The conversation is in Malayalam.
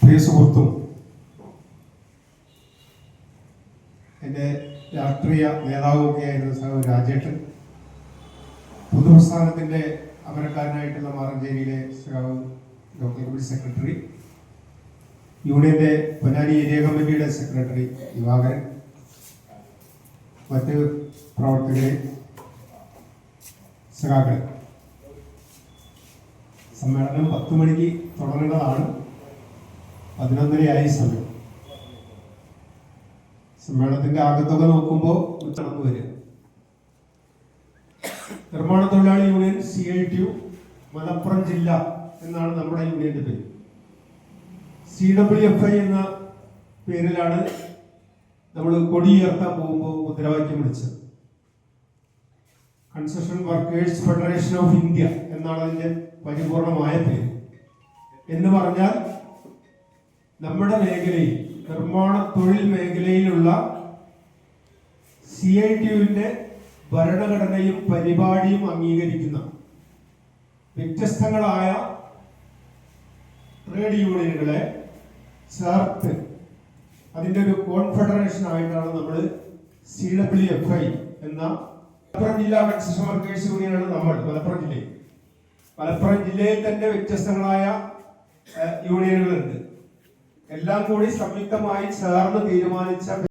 പ്രിയ സുഹൃത്തും എന്റെ രാഷ്ട്രീയ നേതാവുമൊക്കെയായിരുന്ന സഹോ രാജേട്ടൻ. പൊതുപ്രസ്ഥാനത്തിന്റെ അമരക്കാരനായിട്ടുള്ള മാറഞ്ചേരിയിലെ സഖാവ് ഡോക്ടർ കമ്മിറ്റി സെക്രട്ടറി. യൂണിയന്റെ പൊന്നാനി ഏരിയ കമ്മിറ്റിയുടെ സെക്രട്ടറി ദിവാകരൻ. മറ്റ് പ്രവർത്തകരെ സഹാകരൻ സമ്മേളനം പത്ത് മണിക്ക് തുടങ്ങേണ്ടതാണ് പതിനൊന്നരയായി സമയം. സമ്മേളനത്തിന്റെ ആകത്തുക നോക്കുമ്പോൾ നടന്നു വരിക. നിർമ്മാണ തൊഴിലാളി union C I T U Malappuram ജില്ല എന്നാണ് നമ്മുടെ യൂണിയന്റെ പേര്. സി ഡബ്ല്യു എഫ് ഐ എന്ന പേരിലാണ് നമ്മൾ കൊടിയുയർത്താൻ പോകുമ്പോൾ മുദ്രാവാക്യം വിളിച്ചത്. Construction workers federation of India എന്നാണ് അതിന്റെ പരിപൂർണമായ പേര്. എന്ന് പറഞ്ഞാൽ നമ്മുടെ മേഖലയിൽ നിർമ്മാണ തൊഴിൽ മേഖലയിലുള്ള സി ഐ ടിയുവിന്റെ ഭരണഘടനയും പരിപാടിയും അംഗീകരിക്കുന്ന വ്യത്യസ്തങ്ങളായ ട്രേഡ് യൂണിയനുകളെ ചേർത്ത് അതിന്റെ ഒരു കോൺഫെഡറേഷൻ ആയിട്ടാണ് നമ്മൾ സി ഡബ്ല്യു എഫ് ഐ എന്ന മലപ്പുറം ജില്ലാ കൺസ്ട്രക്ഷൻ വർക്കേഴ്സ് യൂണിയനാണ് നമ്മൾ മലപ്പുറം ജില്ലയിൽ. മലപ്പുറം ജില്ലയിൽ തന്നെ വ്യത്യസ്തങ്ങളായ യൂണിയനുകളുണ്ട് എല്ലാം കൂടി സംയുക്തമായി ചേർന്ന് തീരുമാനിച്ച